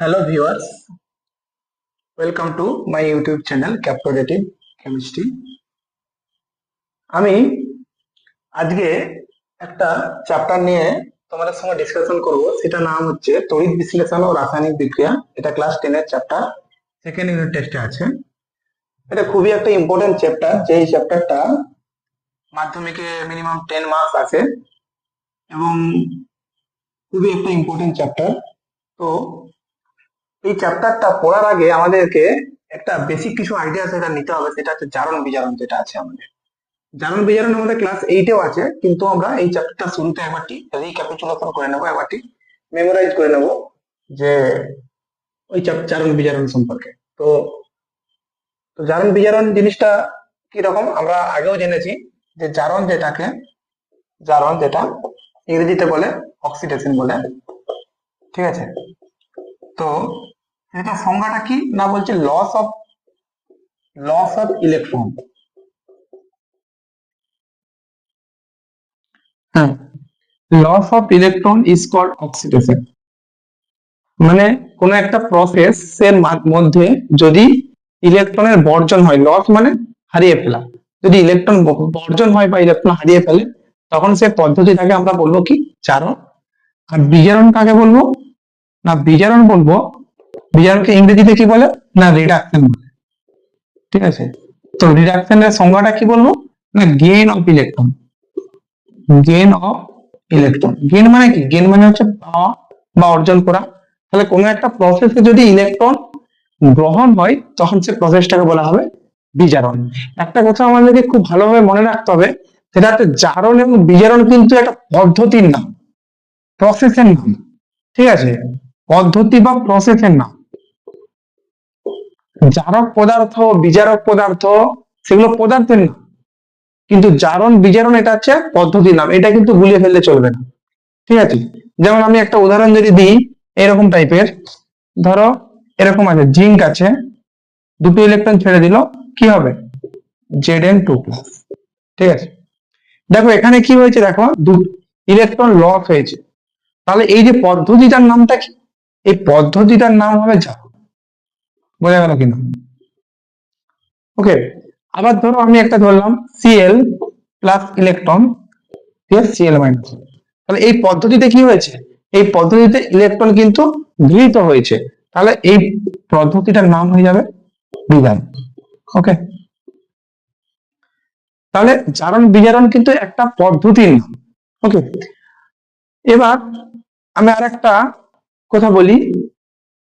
Hello viewers, welcome to my YouTube channel Captivative Chemistry. আমি আজকে একটা চ্যাপ্টার নিয়ে তোমাদের সঙ্গে ডিসকাশন করব। সেটা নাম হচ্ছে তড়িৎ বিশ্লেষণ ও রাসায়নিক বিক্রিয়া। এটা ক্লাস টেনের চ্যাপ্টার সেকেন্ড ইউনিট টেস্টে আছে। এটা খুবই একটা ইম্পর্টেন্ট চ্যাপ্টার যেই চ্যাপ্টারটা মাধ্যমিকে মিনিমাম টেন মার্কস আছে এবং খুবই একটা ইম্পর্টেন্ট চ্যাপ্টার তো এই চ্যাপ্টারটা পড়ার আগে আমাদেরকে একটা বেসিক কিছু আইডিয়া সেটা নিতে হবে, সেটা হচ্ছে জারণ বিজারণ যেটা আছে আমাদের। জারণ বিজারণ আমাদের ক্লাস এইটেও আছে, কিন্তু আমরা এই চ্যাপ্টারটা শুরুতে একবারটি রিক্যাপিচুলেশন করে নেব একবারটি মেমোরাইজ করে নেব যে ওই জারণ বিজারণ সম্পর্কে। তো তো জারণ বিজারণ জিনিসটা কি রকম আমরা আগেও জেনেছি যে জারণ যেটাকে, জারণ যেটা ইংরেজিতে বলে অক্সিডেশন বলে। ঠিক আছে? তো এটা সংজ্ঞাটা কি? না বলছে loss of loss of electron হ্যাঁ loss of electron is called oxidation মানে কোন একটা প্রসেস এর মধ্যে যদি ইলেকট্রনের বর্জন হয় লস মানে হারিয়ে ফেলা। যদি ইলেকট্রন বর্জন হয় বা ইলেকট্রন হারিয়ে ফেলে, তখন সে পদ্ধতিটাকে আমরা বলব কি? চারণ আর বিজারণ কাকে বলব? না, বিজারণ বলব বিজারণকে ইংরেজিতে কি বলে? না রিডাকশন বলে। ঠিক আছে? তো রিডাকশনের সংজ্ঞাটা কি বলব না gain of electron gain of electron gain মানে কি? গেইন মানে হচ্ছে পাওয়া বা অর্জন করা। তাহলে কোনো একটা প্রসেসে যদি ইলেকট্রন গ্রহণ হয়, তখন সে প্রসেসটাকে বলা হবে বিজারণ। একটা কথা আমাদেরকে খুব ভালোভাবে মনে রাখতে হবে, সেটা হচ্ছে জারণ এবং বিজারণ কিন্তু একটা পদ্ধতির নাম। প্রসেসের নাম। ঠিক আছে? পদ্ধতি বা প্রসেসের নাম। জারক পদার্থ, বিজারক পদার্থ, সেগুলো পদার্থের নাম কিন্তু জারণ, বিজারণ এটা হচ্ছে পদ্ধতির নাম। এটা কিন্তু গুলিয়ে ফেললে চলবে না। ঠিক আছে? যেমন আমি একটা উদাহরণ যদি দিই, এরকম টাইপের ধরো, এরকম আছে, জিঙ্ক আছে। দুটো ইলেকট্রন ছেড়ে দিল, কি হবে? জেড এন টু ঠিক আছে? দেখো, এখানে কি হয়েছে দেখো? দু ইলেকট্রন লস হয়েছে। তাহলে এই যে পদ্ধতিটার নামটা কি? এই পদ্ধতিটার নাম হবে জারণ। বোঝা গেল কিনা? ওকে আবার ধরো আমি একটা ধরলাম CL plus electron CL minus তাহলে এই পদ্ধতিতে কি হয়েছে? এই পদ্ধতিতে ইলেকট্রন কিন্তু গৃহীত হয়েছে। তাহলে এই পদ্ধতিটার নাম হয়ে যাবে বিধান ওকে তাহলে জারণ বিজারণ কিন্তু একটা পদ্ধতির নাম। ওকে এবার আমি আর একটা কথা বলি।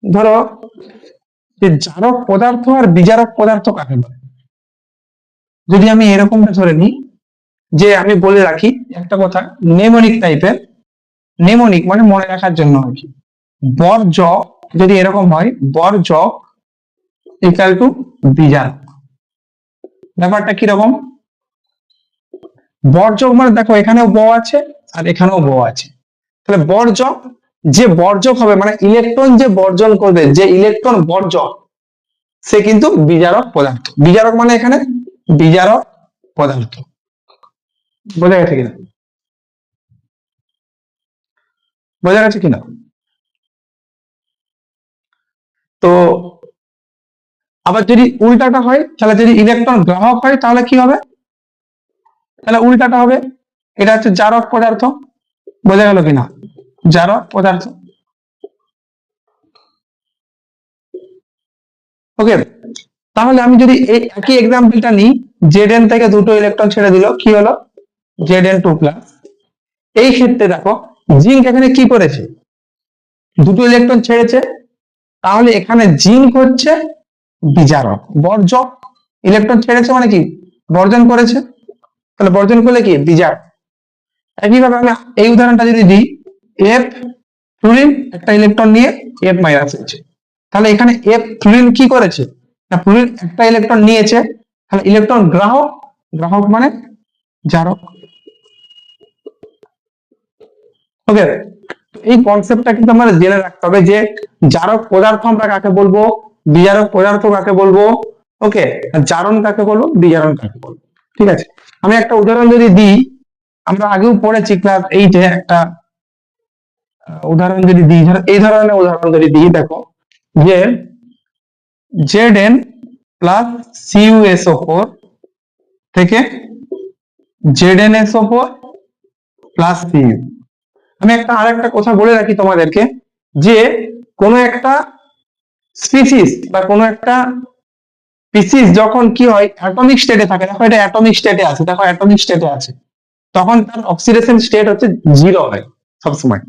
ধরো যে জারক পদার্থ আর বিজারক পদার্থ কাকে বলে? যদি আমি এরকমটা ধরে নিই, যে আমি বলে রাখি, একটা কথা নেমনিক টাইপের নেমনিক মানে মনে রাখার জন্য আর কি। বর্জ যদি এরকম হয় বর্জ ইকাল টু বিজারক। ব্যাপারটা কীরকম বর্জক মানে দেখো এখানেও ব আছে আর এখানেও ব আছে। তাহলে বর্জক যে বর্জক হবে মানে ইলেকট্রন যে বর্জন করবে, যে ইলেকট্রন বর্জক সে কিন্তু বিজারক পদার্থ। বিজারক মানে এখানে বিজারক পদার্থ। বোঝা গেছে কিনা? বোঝা গেছে কিনা? তো আবার যদি উল্টাটা হয়, তাহলে যদি ইলেকট্রন গ্রাহক হয়, তাহলে কি হবে? তাহলে উল্টাটা হবে। এটা হচ্ছে জারক পদার্থ। বোঝা গেল কিনা? জারক পদার্থ। ওকে তাহলে আমি যদি একই এক্সাম্পলটা নিই জেড এন থেকে দুটো ইলেকট্রন ছেড়ে দিল, কি হলো? জেড এন টু প্লাস এই ক্ষেত্রে দেখো জিঙ্ক এখানে কি করেছে? দুটো ইলেকট্রন ছেড়েছে, তাহলে এখানে জিঙ্ক হচ্ছে বিজারক বর্জক ইলেকট্রন ছেড়েছে মানে কি? বর্জন করেছে। তাহলে বর্জন করলে কি? বিজার একইভাবে আমি এই উদাহরণটা যদি দিই এফ ফ্লুরিন একটা ইলেকট্রন নিয়ে এফ মাইনাস হয়েছে। তাহলে এখানে এফ ফ্লুরিন কি করেছে? না ফ্লুরিন একটা ইলেকট্রন নিয়েছে। তাহলে ইলেকট্রন গ্রাহক গ্রাহক মানে জারক। ওকে এই কনসেপ্টটা কিন্তু আমরা জেনে রাখতে হবে যে জারক পদার্থ আমরা কাকে বলব? বিজারক পদার্থ কাকে বলব? ওকে জারণ কাকে বলব? বিজারণ কাকে বলব? ঠিক আছে। আমি একটা উদাহরণ যদি দিই, আমরা আগেও পড়েছি ক্লাস এইটে একটা উদাহরণ যদি দিই এই ধরনের উদাহরণ যদি দিই, দেখো, যে Z N plus CUSO four থেকে Z N SO four plus CU আমি একটা আর একটা কথা বলে রাখি তোমাদেরকে, যে কোনো একটা স্পিসিস বা কোনো একটা স্পিসিস যখন কি হয় অ্যাটমিক স্টেটে থাকে, দেখো এটা অ্যাটমিক স্টেটে আছে, দেখো অ্যাটমিক স্টেটে আছে, তখন তার অক্সিডেশন স্টেট হচ্ছে জিরো হয় সবসময়।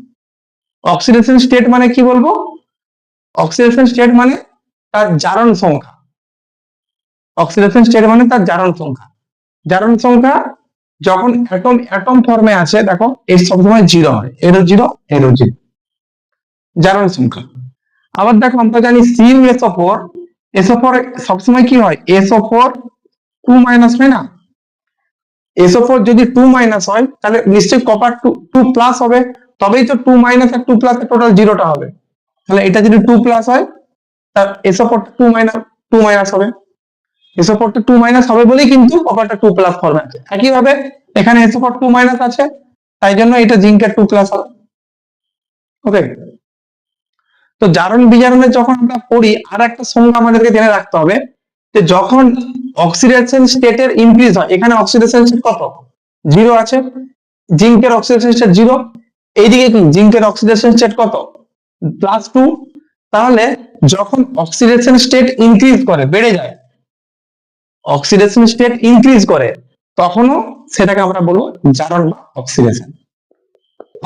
অক্সিডেশন স্টেট মানে কি বলব? অক্সিডেশন স্টেট মানে তার জারণ সংখ্যা। অক্সিডেশন স্টেট মানে তার জারণ সংখ্যা। জারণ সংখ্যা যখন অ্যাটম অ্যাটম ফর্মে আছে, দেখো, এর সবসময় জিরো হয়। এরও জিরো এরও জিরো জারণ সংখ্যা। আবার দেখো, আমরা জানি CU SO four SO four সবসময় কি হয়? এসও ফোর টু মাইনাস হয় না? এসও ফোর যদি টু মাইনাস হয়, তাহলে নিশ্চয়ই কপার টু টু প্লাস হবে। তবেই তো টু মাইনাস আর টু প্লাস টোটাল জিরোটা হবে। তাহলে এটা যদি টু প্লাস হয়, তার SO two minus two minus হবে। এসও ফোরটা টু মাইনাস হবে বলেই কিন্তু কপারটা টু প্লাস ফর্মে আছে একইভাবে এখানে ফোর টু মাইনাস আছে, তাই জন্য এটা জিঙ্কের টু প্লাস হবে। ওকে তো জারণ বিজারণের যখন আমরা পড়ি আর একটা সংজ্ঞা আমাদেরকে জেনে রাখতে হবে যে যখন অক্সিডেশন স্টেটের ইনক্রিজ হয়, এখানে অক্সিডেশন স্টেট কত? জিরো আছে। জিঙ্কের অক্সিডেশন স্টেট জিরো এইদিকে কি জিঙ্কের অক্সিডেশন স্টেট কত? প্লাস টু তাহলে যখন অক্সিডেশন স্টেট ইনক্রিজ করে, বেড়ে যায় অক্সিডেশন স্টেট ইনক্রিজ করে, তখনও সেটাকে আমরা বলব জারণ বা অক্সিডেশন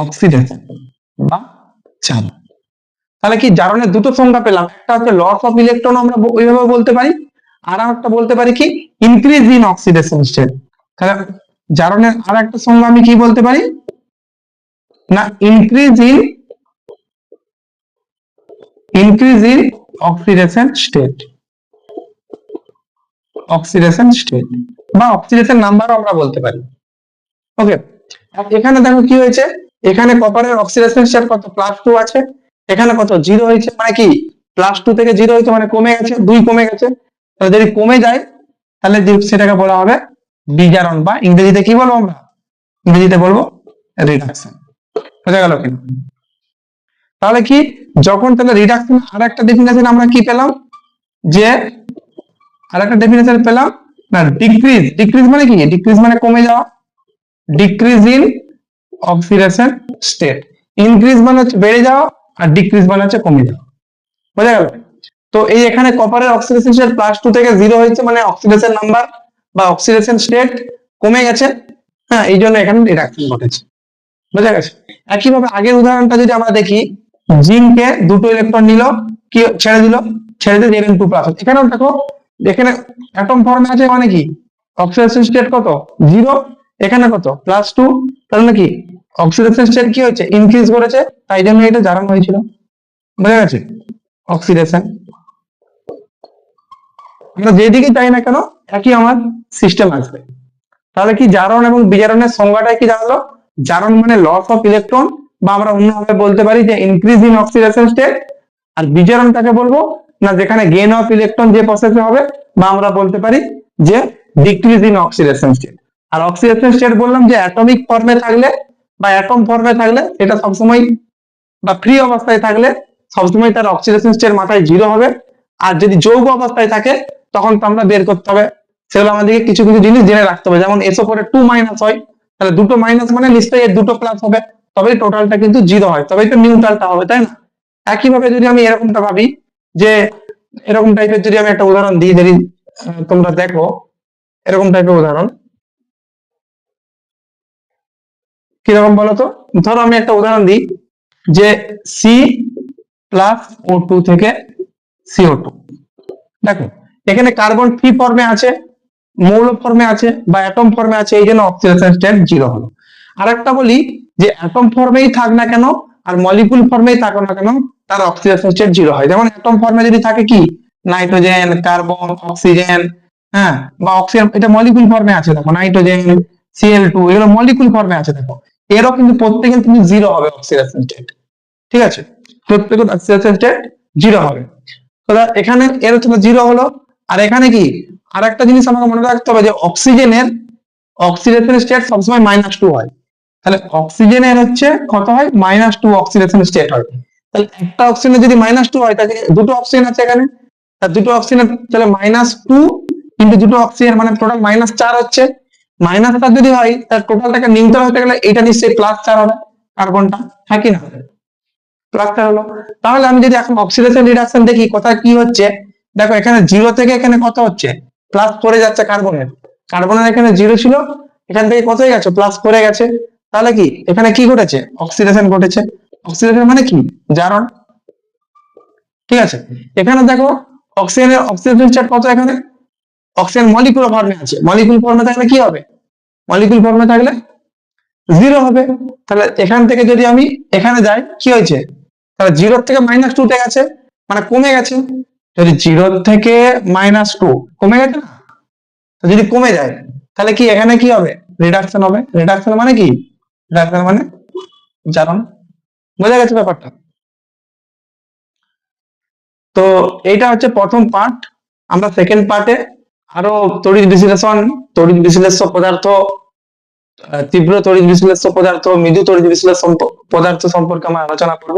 অক্সিডেশন বা চাপ তাহলে কি জারণের দুটো সংজ্ঞা পেলাম, একটা হচ্ছে লস অফ ইলেকট্রন আমরা ওইভাবে বলতে পারি, আর একটা বলতে পারি কি ইনক্রিজ ইন অক্সিডেশন স্টেট তাহলে জারণের আর একটা সংজ্ঞা আমি কি বলতে পারি? না increase in increase in oxidation state oxidation state বা অক্সিডেশন নাম্বারও আমরা বলতে পারি। ওকে এখানে দেখো কি হয়েছে? এখানে কপারের অক্সিডেশন স্টেট কত? প্লাস টু আছে। এখানে কত? জিরো হয়েছে। মানে কি? প্লাস টু থেকে জিরো হয়েছে মানে কমে গেছে। দুই কমে গেছে। তাহলে যদি কমে যায়, তাহলে সেটাকে বলা হবে বিজারণ বা ইংরেজিতে কি বলব আমরা? ইংরেজিতে বলব রিডাকশন বোঝা গেল কিনা? তাহলে কি? যখন তাহলে রিডাকশন আর একটা ডেফিনেশন আমরা কি পেলাম? যে আর একটা ডেফিনেশন পেলাম? না ডিক্রিজ ডিক্রিজ মানে কি? ডিক্রিজ মানে কমে যাওয়া। Decrease in oxidation state increase মানে হচ্ছে বেড়ে যাওয়া আর ডিক্রিজ মানে হচ্ছে কমে যাওয়া। বোঝা গেল? তো এই এখানে কপারের অক্সিডেশন স্টেট প্লাস টু থেকে জিরো হয়েছে মানে অক্সিডেশন নাম্বার বা অক্সিডেশন স্টেট কমে গেছে। হ্যাঁ এই জন্য এখানে রিডাকশন ঘটেছে। বোঝা গেছে? একইভাবে আগের উদাহরণটা যদি আমরা দেখি জিঙ্কে দুটো ইলেকট্রন নিল, কি ছেড়ে দিল? ছেড়ে দিয়ে জেড টু প্লাস এখানেও দেখো এখানে অ্যাটম ফর্মে আছে মানে কি? অক্সিডেশন স্টেট কত? জিরো এখানে কত? প্লাস টু তাহলে কি? অক্সিডেশন স্টেট কি হয়েছে? ইনক্রিজ করেছে। তাই জন্য এটা জারণ হয়েছিল। বোঝা গেছে? অক্সিডেশন আমরা যেদিকে যাই না কেন, একই আমার সিস্টেম আসবে। তাহলে কি জারণ এবং বিজারণের সংজ্ঞাটাই কি জানলো? জারণ মানে লস অফ ইলেকট্রন বা আমরা অন্যভাবে বলতে পারি যে ইনক্রিজ ইন অক্সিডেশন স্টেট আর বিজারণটাকে বলব না যেখানে গেন অফ ইলেকট্রন যে প্রসেসে হবে, বা আমরা বলতে পারি যে ডিক্রিজ ইন অক্সিডেশন স্টেট আর অক্সিডেশন স্টেট বললাম যে অ্যাটমিক ফর্মে থাকলে বা অ্যাটম ফর্মে থাকলে এটা সবসময় বা ফ্রি অবস্থায় থাকলে সবসময় তার অক্সিডেশন স্টেট মাথায় জিরো হবে। আর যদি যৌগ অবস্থায় থাকে, তখন তো আমরা বের করতে হবে। সেগুলো আমাদেরকে কিছু কিছু জিনিস জেনে রাখতে হবে। যেমন এসো পরে টু মাইনাস হয় তাহলে দুটো মাইনাস মানে নিশ্চয়ই এর দুটো প্লাস হবে, তবেই টোটালটা কিন্তু জিরো হয়, তবেই তো নিউট্রালটা হবে, তাই না? একইভাবে যদি আমি এরকমটা ভাবি যে এরকম টাইপের যদি আমি একটা উদাহরণ দিই যদি তোমরা দেখো, এরকম টাইপের উদাহরণ। কীরকম বলো তো ধরো আমি একটা উদাহরণ দিই যে সি প্লাস ও টু থেকে সিও টু দেখো, এখানে কার্বন ফ্রি ফর্মে আছে মৌল ফর্মে আছে বা অ্যাটম ফর্মে আছে, এই জন্য অক্সিডেশন স্টেট জিরো হলো। আর একটা বলি যে অ্যাটম ফর্মেই থাক না কেন, আর মলিকুল ফর্মেই থাকো না কেন, তার অক্সিডেশন স্টেট জিরো হয়। যেমন অ্যাটম ফর্মে যদি থাকে কি? নাইট্রোজেন কার্বন অক্সিজেন হ্যাঁ বা অক্সিজেন এটা মলিকুল ফর্মে আছে, দেখো নাইট্রোজেন সিএল টু এগুলো মলিকুল ফর্মে আছে, দেখো। এরও কিন্তু প্রত্যেকে তুমি জিরো হবে অক্সিডেশন স্টেট ঠিক আছে? প্রত্যেকের অক্সিডেশন স্টেট জিরো হবে। তো এখানে, এর জিরো হলো, আর এখানে কি? আর একটা জিনিস আমাকে মনে রাখতে হবে যে অক্সিজেনের অক্সিডেশন স্টেট সবসময় মাইনাস টু হয়। তাহলে অক্সিজেনের হচ্ছে কত হয়? মাইনাস টু অক্সিডেশন স্টেট হয়। তাহলে একটা অক্সিজেনে যদি মাইনাস টু হয়, তাহলে দুটো অক্সিজেন আছে এখানে। তার দুটো অক্সিজেন তাহলে মাইনাস টু ইন্টু দুটো অক্সিজেন মানে টোটাল মাইনাস চার হচ্ছে। মাইনাস চার যদি হয় তার টোটালটাকে নিউট্রাল হতে গেলে এটা নিশ্চয়ই প্লাস চার হবে কার্বনটা হ্যাঁ কি না? প্লাস চার হলো। তাহলে আমি যদি এখন অক্সিডেশন রিডাকশন দেখি, কোথায় কি হচ্ছে? দেখো এখানে জিরো থেকে এখানে কত হচ্ছে? প্লাস করে যাচ্ছে কার্বনের কার্বনের এখানে জিরো ছিল, এখান থেকে কত গেছে? প্লাস করে গেছে। তাহলে কি? এখানে কি ঘটেছে? অক্সিডেশন ঘটেছে। অক্সিডেশন মানে কি? জারণ। ঠিক আছে? এখানে দেখো অক্সিজেনের অক্সিজেন চার্ট কত এখানে? অক্সিজেন মলিকুলার ফর্মে আছে। মলিকুল ফর্মে থাকলে কি হবে? মলিকুল ফর্মে থাকলে জিরো হবে। তাহলে এখান থেকে যদি আমি এখানে যাই, কি হয়েছে? তাহলে জিরো থেকে মাইনাস টু তে গেছে। মানে কমে গেছে। যদি জিরো থেকে মাইনাস টু কমে গেছে? না যদি কমে যায়, তাহলে কি এখানে কি হবে? রিডাকশন হবে। রিডাকশন মানে কি? রিডাকশন মানে জারণ বোঝা গেছে ব্যাপারটা? তো এইটা হচ্ছে প্রথম পার্ট আমরা সেকেন্ড পার্টে আরও তড়িৎ বিশ্লেষণ, তড়িৎ বিশ্লেষ্য পদার্থ তীব্র তড়িৎ বিশ্লেষ্য পদার্থ, মৃদু তড়িৎ বিশ্লেষণ পদার্থ সম্পর্কে আমরা আলোচনা করব।